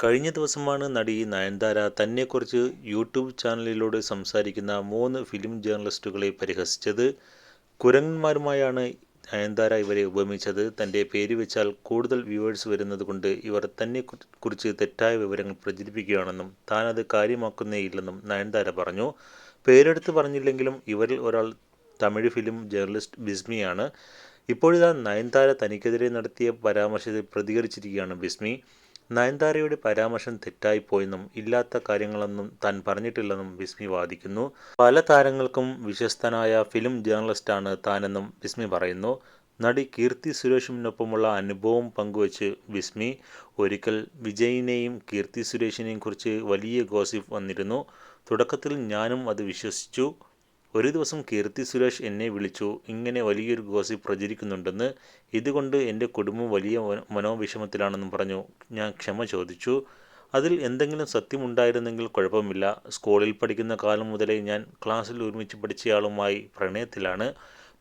കഴിഞ്ഞ ദിവസമാണ് നടി നയൻതാര തന്നെക്കുറിച്ച് യൂട്യൂബ് ചാനലിലൂടെ സംസാരിക്കുന്ന മൂന്ന് ഫിലിം ജേർണലിസ്റ്റുകളെ പരിഹസിച്ചത്. കുരങ്ങന്മാരുമായാണ് നയൻതാര ഇവരെ ഉപമിച്ചത്. തന്റെ പേര് വെച്ചാൽ കൂടുതൽ വ്യൂവേഴ്സ് വരുന്നത് കൊണ്ട് ഇവർ തന്നെ കുറിച്ച് തെറ്റായ വിവരങ്ങൾ പ്രചരിപ്പിക്കുകയാണെന്നും താനത് കാര്യമാക്കുന്നേയില്ലെന്നും നയൻതാര പറഞ്ഞു. പേരെടുത്ത് പറഞ്ഞില്ലെങ്കിലും ഇവരിൽ ഒരാൾ തമിഴ് ഫിലിം ജേർണലിസ്റ്റ് ബിസ്മിയാണ്. ഇപ്പോഴിതാ നയൻതാര തനിക്കെതിരെ നടത്തിയ പരാമർശത്തിൽ പ്രതികരിച്ചിരിക്കുകയാണ് ബിസ്മി. നയൻതാരയുടെ പരാമർശം തെറ്റായിപ്പോയെന്നും ഇല്ലാത്ത കാര്യങ്ങളൊന്നും താൻ പറഞ്ഞിട്ടില്ലെന്നും ബിസ്മി വാദിക്കുന്നു. പല താരങ്ങൾക്കും വിശ്വസ്തനായ ഫിലിം ജേർണലിസ്റ്റാണ് താനെന്നും ബിസ്മി പറയുന്നു. നടി കീർത്തി സുരേഷിനൊപ്പമുള്ള അനുഭവം പങ്കുവച്ച് ബിസ്മി ഒരിക്കൽ വിജയിനെയും കീർത്തി സുരേഷിനെയും കുറിച്ച് വലിയ ഗോസിപ്പ് വന്നിരുന്നു. തുടക്കത്തിൽ ഞാനും അത് വിശ്വസിച്ചു. ഒരു ദിവസം കീർത്തി സുരേഷ് എന്നെ വിളിച്ചു. ഇങ്ങനെ വലിയൊരു ഗോസിപ്പ് പ്രചരിക്കുന്നുണ്ടെന്ന് ഇതുകൊണ്ട് എന്റെ കുടുംബം വലിയ മനോവിഷമത്തിലാണെന്നും പറഞ്ഞു. ഞാൻ ക്ഷമ ചോദിച്ചു. അതിൽ എന്തെങ്കിലും സത്യമുണ്ടായിരുന്നെങ്കിൽ കുഴപ്പമില്ല. സ്കൂളിൽ പഠിക്കുന്ന കാലം മുതലേ ഞാൻ ക്ലാസ്സിൽ ഒരുമിച്ച് പഠിച്ചയാളുമായി പ്രണയത്തിലാണ്.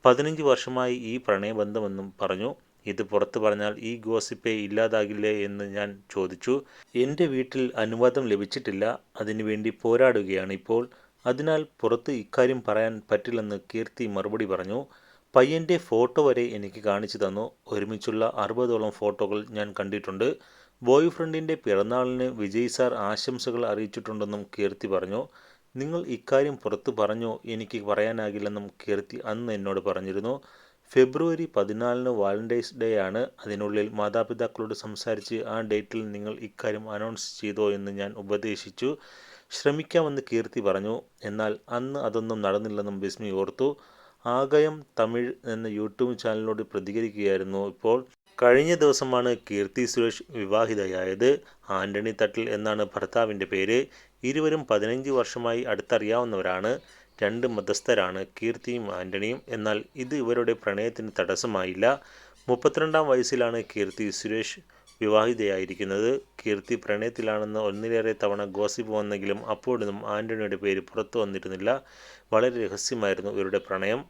പതിനഞ്ച് വർഷമായി ഈ പ്രണയബന്ധമെന്നും പറഞ്ഞു. ഇത് പുറത്തു പറഞ്ഞാൽ ഈ ഗോസിപ്പേ ഇല്ലാതാകില്ലേ എന്ന് ഞാൻ ചോദിച്ചു. എന്റെ വീട്ടിൽ അനുവാദം ലഭിച്ചിട്ടില്ല. അതിനുവേണ്ടി പോരാടുകയാണ് ഇപ്പോൾ. അതിനാൽ പുറത്ത് ഇക്കാര്യം പറയാൻ പറ്റില്ലെന്ന് കീർത്തി മറുപടി പറഞ്ഞു. പയ്യന്റെ ഫോട്ടോ വരെ എനിക്ക് കാണിച്ചു തന്നു. ഒരുമിച്ചുള്ള അറുപതോളം ഫോട്ടോകൾ ഞാൻ കണ്ടിട്ടുണ്ട്. ബോയ് ഫ്രണ്ടിന്റെ പിറന്നാളിന് വിജയ് സാർ ആശംസകൾ അറിയിച്ചിട്ടുണ്ടെന്നും കീർത്തി പറഞ്ഞു. നിങ്ങൾ ഇക്കാര്യം പുറത്ത് പറഞ്ഞോ എനിക്ക് പറയാനാകില്ലെന്നും കീർത്തി അന്ന് എന്നോട് പറഞ്ഞിരുന്നു. ഫെബ്രുവരി പതിനാലിന് വാലന്റൈൻസ് ഡേ ആണ്. അതിനുള്ളിൽ മാതാപിതാക്കളോട് സംസാരിച്ച് ആ ഡേറ്റിൽ നിങ്ങൾ ഇക്കാര്യം അനൗൺസ് ചെയ്തോ എന്ന് ഞാൻ ഉപദേശിച്ചു. ശ്രമിക്കാമെന്ന് കീർത്തി പറഞ്ഞു. എന്നാൽ അന്ന് അതൊന്നും നടന്നില്ലെന്നും ബിസ്മി ഓർത്തു. ആകയം തമിഴ് എന്ന യൂട്യൂബ് ചാനലിനോട് പ്രതികരിക്കുകയായിരുന്നു ഇപ്പോൾ. കഴിഞ്ഞ ദിവസമാണ് കീർത്തി സുരേഷ് വിവാഹിതയായത്. ആന്റണി തട്ടിൽ എന്നാണ് ഭർത്താവിന്റെ പേര്. ഇരുവരും പതിനഞ്ച് വർഷമായി അടുത്തറിയാവുന്നവരാണ്. രണ്ട് മതസ്ഥരാണ് കീർത്തിയും ആന്റണിയും എന്നാൽ ഇത് ഇവരുടെ പ്രണയത്തിന് തടസ്സമായില്ല. മുപ്പത്തിരണ്ടാം വയസ്സിലാണ് കീർത്തി സുരേഷ് വിവാഹിതയായിരിക്കുന്നത്. കീർത്തി പ്രണയത്തിലാണെന്ന് ഒന്നിലേറെ തവണ ഗോസിപ്പ് വന്നെങ്കിലും അപ്പോഴൊന്നും ആന്റണിയുടെ പേര് പുറത്തു വന്നിരുന്നില്ല. വളരെ രഹസ്യമായിരുന്നു ഇവരുടെ പ്രണയം.